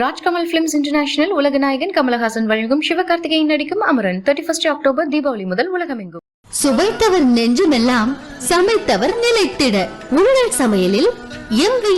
Rajkamal films international உலக நாயகன் கமலஹாசன் வழங்கும் சிவகார்த்திகேயன் நடிக்கும் Amaran. Thirty first October Deepavali முதல் உலகமெங்கும். சுவைத்தவர் நெஞ்சுமெல்லாம் சமைத்தவர் நிலைத்திட. உங்கள் சமையலில்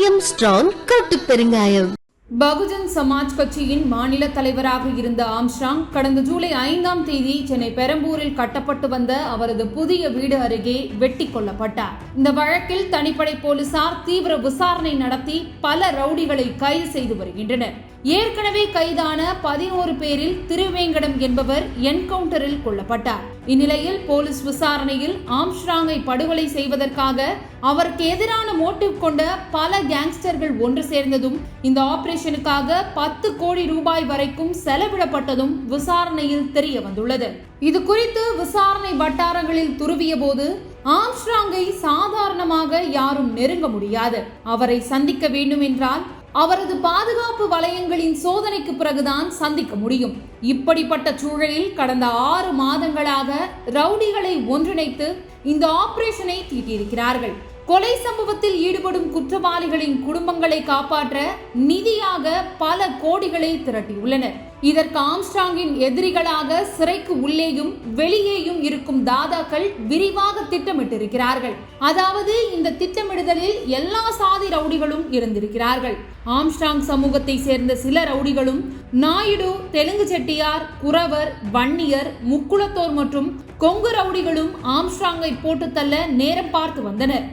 எம் ஸ்ட்ராங் கட்டு பெருங்காயம். பகுஜன் சமாஜ் கட்சியின் மாநில தலைவராக இருந்த ஆம்ஸ்ட்ராங் கடந்த ஜூலை ஐந்தாம் தேதி சென்னை பெரம்பூரில் கட்டப்பட்டு வந்த அவரது புதிய வீடு அருகே வெட்டி கொல்லப்பட்டார். இந்த வழக்கில் தனிப்படை போலீசார் தீவிர விசாரணை நடத்தி பல ரவுடிகளை கைது செய்து வருகின்றனர். ஏற்கனவே கைதான பதினோரு பேரில் திருவேங்கடம் என்பவர் என்கவுண்டரில் கொல்லப்பட்டார். இந்நிலையில் போலீஸ் விசாரணையில் ஆம்ஸ்ட்ராங்கை படுகொலை செய்வதற்காக அவருக்கு எதிரான மோட்டிவ் கொண்ட பல கேங்ஸ்டர்கள் ஒன்று சேர்ந்ததும் இந்த ஆபரேஷனுக்காக பத்து கோடி ரூபாய் வரைக்கும் செலவிடப்பட்டதும் விசாரணையில் தெரிய வந்துள்ளது இது குறித்து விசாரணை வட்டாரங்களில் துருவிய போது ஆம்ஸ்ட்ராங்கை சாதாரணமாக யாரும் நெருங்க முடியாது. அவரை சந்திக்க வேண்டும் என்றால் அவரது பாதுகாப்பு வளையங்களின் சோதனைக்கு பிறகுதான் சந்திக்க முடியும். இப்படிப்பட்ட சூழலில் கடந்த ஆறு மாதங்களாக ரவுடிகளை ஒன்றிணைத்து இந்த ஆபரேஷனை தீட்டியிருக்கிறார்கள். கொலை சம்பவத்தில் ஈடுபடும் குற்றவாளிகளின் குடும்பங்களை காப்பாற்ற நிதியாக பல கோடிகளை திரட்டியுள்ளனர். இதற்கு ஆம்ஸ்ட்ராங்கின் எதிரிகளாக சிறைக்கு உள்ளேயும் வெளியேயும் இருக்கும் தாதாக்கள் விரிவாக திட்டமிட்டிருக்கிறார்கள். அதாவது இந்த திட்டமிடுதலில் எல்லா சாதி ரவுடிகளும் இருந்திருக்கிறார்கள். ஆம்ஸ்ட்ராங் சமூகத்தை சேர்ந்த சில ரவுடிகளும் நாயுடு தெலுங்கு செட்டியார் குறவர் வன்னியர் முக்குளத்தோர் மற்றும் கொங்கு ரவுடிகளும் ஆம்ஸ்ட்ராங்கை போட்டு தள்ள நேரம் பார்த்து வந்தனர்.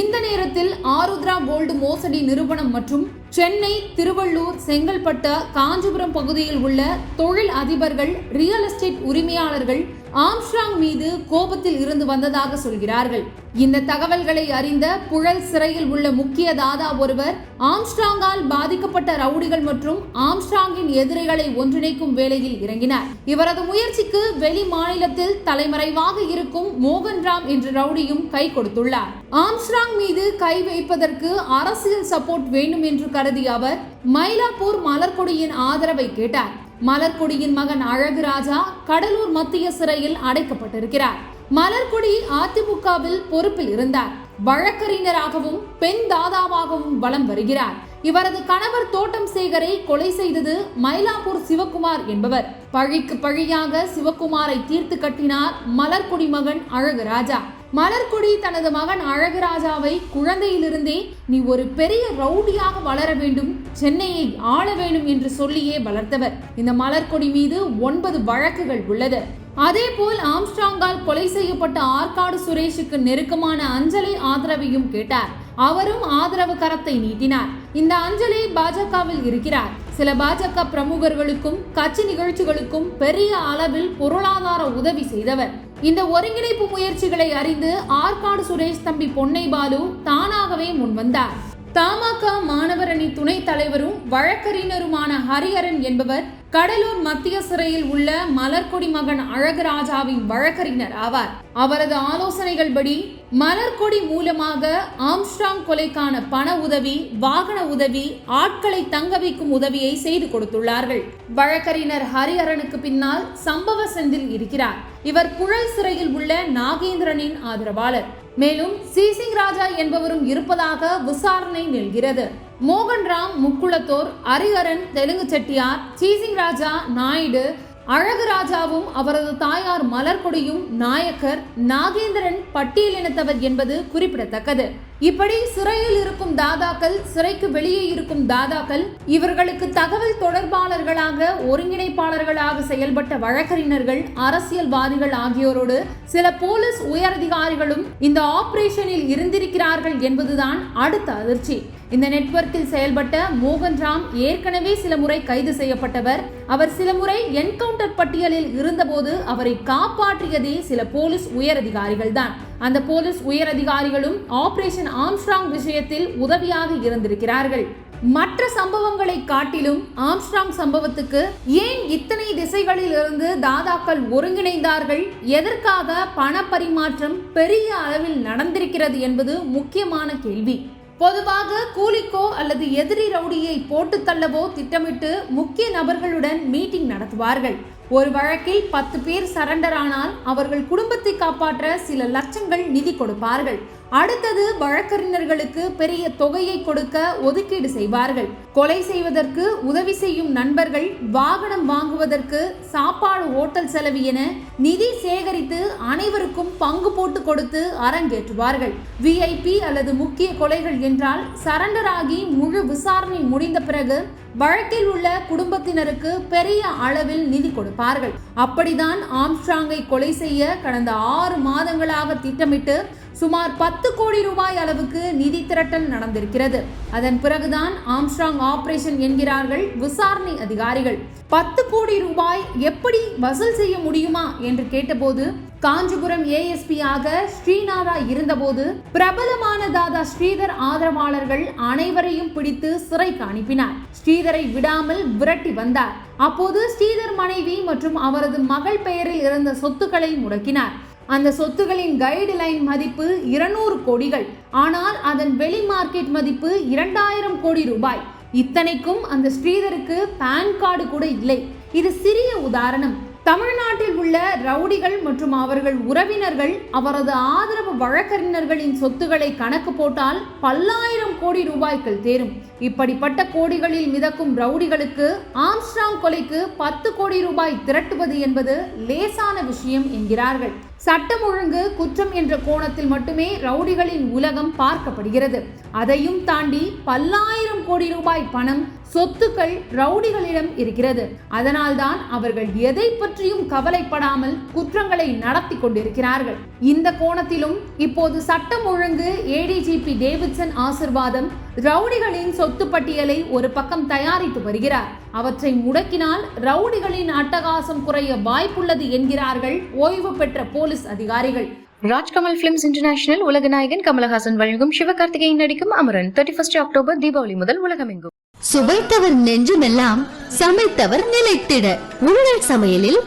இந்த நேரத்தில் ஆருத்ரா கோல்டு மோசடி நிறுவனம் மற்றும் சென்னை திருவள்ளூர் செங்கல்பட்டு காஞ்சிபுரம் பகுதியில் உள்ள தொழில் அதிபர்கள் ரியல் எஸ்டேட் உரிமையாளர்கள் ஆம்ஸ்ட்ராங் மீது கோபத்தில் இருந்து வந்ததாக சொல்கிறார்கள். இந்த தகவல்களை அறிந்த புழல் சிறையில் உள்ள முக்கிய தாதா ஒருவர் ஆம்ஸ்ட்ராங்கால் பாதிக்கப்பட்ட ரவுடிகள் மற்றும் ஆம்ஸ்ட்ராங்கின் எதிரிகளை ஒன்றிணைக்கும் வேலையில் இறங்கினார். இவரது முயற்சிக்கு வெளி மாநிலத்தில் தலைமறைவாக இருக்கும் மோகன்ராம் என்ற ரவுடியும் கை கொடுத்துள்ளார். ஆம்ஸ்ட்ராங் மீது கை வைப்பதற்கு அரசியல் சப்போர்ட் வேண்டும் என்று கருதிய அவர் மயிலாப்பூர் மலர்கொடியின் ஆதரவை கேட்டார். மலர்கொடியின் மகன் அழகு ராஜா கடலூர் மத்திய சிறையில் அடைக்கப்பட்டிருக்கிறார். மலர்கொடி அதிமுகவில் பொறுப்பில் இருந்தார். வழக்கறிஞராகவும் பெண் தாதாவாகவும் வலம் வருகிறார். இவரது கணவர் தோட்டம் சேகரை கொலை செய்தது மயிலாப்பூர் சிவகுமார் என்பவர். பழிக்கு பழியாக சிவகுமாரை தீர்த்து கட்டினார் மலர்கொடி மகன் அழகுராஜா மலர்கொடி தனது மகன் அழகுராஜாவை குழந்தையிலிருந்தே நீ ஒரு பெரிய ரவுடியாக வளர வேண்டும் சென்னையை ஆள வேண்டும் என்று சொல்லியே வளர்த்தவர். இந்த மலர்கொடி மீது ஒன்பது வழக்குகள் உள்ளது. அதேபோல் ஆம்ஸ்ட்ராங்கால் கொலை செய்யப்பட்ட ஆற்காடு சுரேஷுக்கு நெருக்கமான அஞ்சலி ஆதரவையும் கேட்டார். அவரும் ஆதரவு கரத்தை நீட்டினார். இந்த அஞ்சலி பாஜகவில் இருக்கிறார். சில பாஜக பிரமுகர்களுக்கும் கட்சி நிகழ்ச்சிகளுக்கும் பெரிய அளவில் பொருளாதார உதவி செய்தவர். இந்த ஒருங்கிணைப்பு முயற்சிகளை அறிந்து ஆற்காடு சுரேஷ் தம்பி பொன்னை பாலு தானாகவே முன்வந்தார் தமாக மாணவர் அணி துணைத் தலைவரும் வழக்கறிஞருமான ஹரிஹரன் என்பவர் கடலூர் மத்திய சிறையில் உள்ள மலர்கொடி மகன் அழகுராஜாவின் வழக்கறிஞர் ஆவார். அவரது ஆலோசனைகள் படி மலர்கொடி மூலமாக ஆம்ஸ்ட்ராங் கொலைக்கான பண உதவி வாகன உதவி ஆட்களை தங்க வைக்கும் உதவியை செய்து கொடுத்துள்ளார்கள். வழக்கறிஞர் ஹரிஹரனுக்கு பின்னால் சம்பவ செந்தில் இருக்கிறார். இவர் புழல் சிறையில் உள்ள நாகேந்திரனின் ஆதரவாளர். மேலும் சி. சிங் ராஜா என்பவரும் இருப்பதாக விசாரணை நில்கிறது மோகன்ராம் முக்குளத்தோர் ஹரிஹரன் தெலுங்கு செட்டியார் சீசிங் ராஜா நாயுடு அழகுராஜாவும் அவரது தாயார் மலர்கொடியும் நாயக்கர் நாகேந்திரன் பட்டியலினத்தவர் என்பது குறிப்பிடத்தக்கது. இப்படி சிறையில் இருக்கும் தாதாக்கள் சிறைக்கு வெளியே இருக்கும் தாதாக்கள் இவர்களுக்கு தகவல் தொடர்பாளர்களாக ஒருங்கிணைப்பாளர்களாக செயல்பட்ட வழக்கறிஞர்கள் அரசியல்வாதிகள் ஆகியோரோடு சில போலீஸ் உயரதிகாரிகளும் இந்த ஆபரேஷனில் இருந்திருக்கிறார்கள் என்பதுதான் அடுத்த அதிர்ச்சி. இந்த நெட்வொர்க்கில் செயல்பட்ட மோகன்ராம் ஏற்கனவே சில முறை கைது செய்யப்பட்டவர். அவர் சில முறை என்கவுண்டர் பட்டியலில் இருந்தபோது அவரை காப்பாற்றியதே சில போலீஸ் உயரதிகாரிகள் தான் அந்த போலீஸ் உயர் அதிகாரிகளும் ஆபரேஷன் ஆம்ஸ்ட்ராங் விஷயத்தில் உதவியாக இருந்திருக்கிறார்கள். மற்ற சம்பவங்களை காட்டிலும் ஆம்ஸ்ட்ராங் சம்பவத்துக்கு ஏன் இத்தனை திசைகளில் இருந்து தாதாக்கள் ஒருங்கிணைந்தார்கள்? எதற்காக பண பரிமாற்றம் பெரிய அளவில் நடந்திருக்கிறது என்பது முக்கியமான கேள்வி. பொதுவாக கூலிக்கோ அல்லது எதிரி ரவுடியை போட்டு தள்ளவோ திட்டமிட்டு முக்கிய நபர்களுடன் மீட்டிங் நடத்துவார்கள். ஒரு வழக்கில் பத்து பேர் சரண்டர் ஆனால் அவர்கள் குடும்பத்தை காப்பாற்ற சில லட்சங்கள் நிதி கொடுப்பார்கள். அடுத்தது வழக்கறிஞர்களுக்கு பெரிய தொகையை கொடுக்க ஒதுக்கீடு செய்வார்கள். கொலை செய்வதற்கு உதவி செய்யும் நண்பர்கள் வாகனம் வாங்குவதற்கு சாப்பாடு ஓட்டல் செலவு என நிதி சேகரித்து அனைவருக்கும் பங்கு போட்டு கொடுத்து அரங்கேற்றுவார்கள். விஐபி அல்லது முக்கிய கொலைகள் என்றால் சரண்டராகி முழு விசாரணை முடிந்த பிறகு வழக்கில் உள்ள குடும்பத்தினருக்கு பெரிய அளவில் நிதி கொடுப்பார்கள். அப்படிதான் ஆம்ஸ்ட்ராங்கை கொலை செய்ய கடந்த ஆறு மாதங்களாக திட்டமிட்டு சுமார் பத்து கோடி ரூபாய் அளவுக்கு நிதி திரட்டல் நடந்திருக்கிறது. அதன் பிறகுதான் ஆம்ஸ்ட்ராங் ஆபரேஷன் என்கிறார்கள் விசாரணை அதிகாரிகள். பத்து கோடி ரூபாய் எப்படி வசூல் செய்ய முடியுமா என்று கேட்டபோது காஞ்சிபுரம் ஏஎஸ்பியாக ஸ்ரீநாதா இருந்தபோது பிரபலமான தாதா ஸ்ரீதர் ஆதரவாளர்கள் அனைவரையும் பிடித்து சிறைக்கு அனுப்பினார். ஸ்ரீதரை விடாமல் விரட்டி வந்தார். அப்போது ஸ்ரீதர் மனைவி மற்றும் அவரது மகள் பெயரில் இருந்த சொத்துக்களை முடக்கினார். அந்த சொத்துகளின் கைடு லைன் மதிப்பு இருநூறு கோடிகள். ஆனால் அதன் வெளி மார்க்கெட் மதிப்பு இரண்டாயிரம் கோடி ரூபாய். இத்தனைக்கும் அந்த ஸ்ரீதருக்கு பான் கார்டு கூட இல்லை. இது சிறிய உதாரணம். தமிழ்நாட்டில் உள்ள ரவுடிகள் மற்றும் அவர்கள் உறவினர்கள் அவரது ஆதரவு வழக்கறிஞர்களின் சொத்துக்களை கணக்கு போட்டால் பல்லாயிரம் கோடி ரூபாய்கள் தேரும். இப்படிப்பட்ட கோடிகளில் மிதக்கும் ரவுடிகளுக்கு ஆம்ஸ்ட்ராங் கொலைக்கு பத்து கோடி ரூபாய் திரட்டுவது என்பது லேசான விஷயம் என்கிறார்கள். சட்டம் ஒழுங்கு குற்றம் என்ற கோணத்தில் மட்டுமே ரவுடிகளின் உலகம் பார்க்கப்படுகிறது. அதையும் தாண்டி பல்லாயிரம் கோடி ரூபாய் பணம் சொத்துக்கள் ரவுடிகளிடம் இருக்கிறது. அதனால்தான் அவர்கள் எதை பற்றியும் கவலைப்படாமல் குற்றங்களை நடத்தி கொண்டிருக்கிறார்கள். இந்த கோணத்திலும் இப்போது சட்டம் ஒழுங்கு ஏடிஜிபி டேவிட்சன் ஆசிர்வாத் ஆசிர்வாதம் ரவுடிகளின் சொத்து பட்டியலை ஒரு பக்கம் தயாரித்து வருகிறார். அவற்றை முடக்கினால் ரவுடிகளின் அட்டகாசம் குறைய வாய்ப்புள்ளது என்கிறார்கள் ஓய்வு பெற்ற போலீஸ் அதிகாரிகள். ராஜ்கமல் பிலிம்ஸ் இன்டர்நேஷனல் உலகநாயகன் கமலஹாசன் வழங்கும் சிவகார்த்திகேயன் நடிக்கும் Amaran. Thirty first October Deepavali முதல் உலகமெங்கும். சுவைத்தவர் நெஞ்சுமெல்லாம் சமைத்தவர் நிலைத்திட. உங்கள் சமையலில்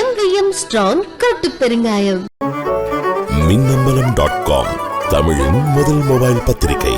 எங்கேயும் ஸ்ட்ராங் கட்டு பெருங்காயம். மின்னம்பலம் டாட் காம் தமிழின் முதல் மொபைல் பத்திரிகை.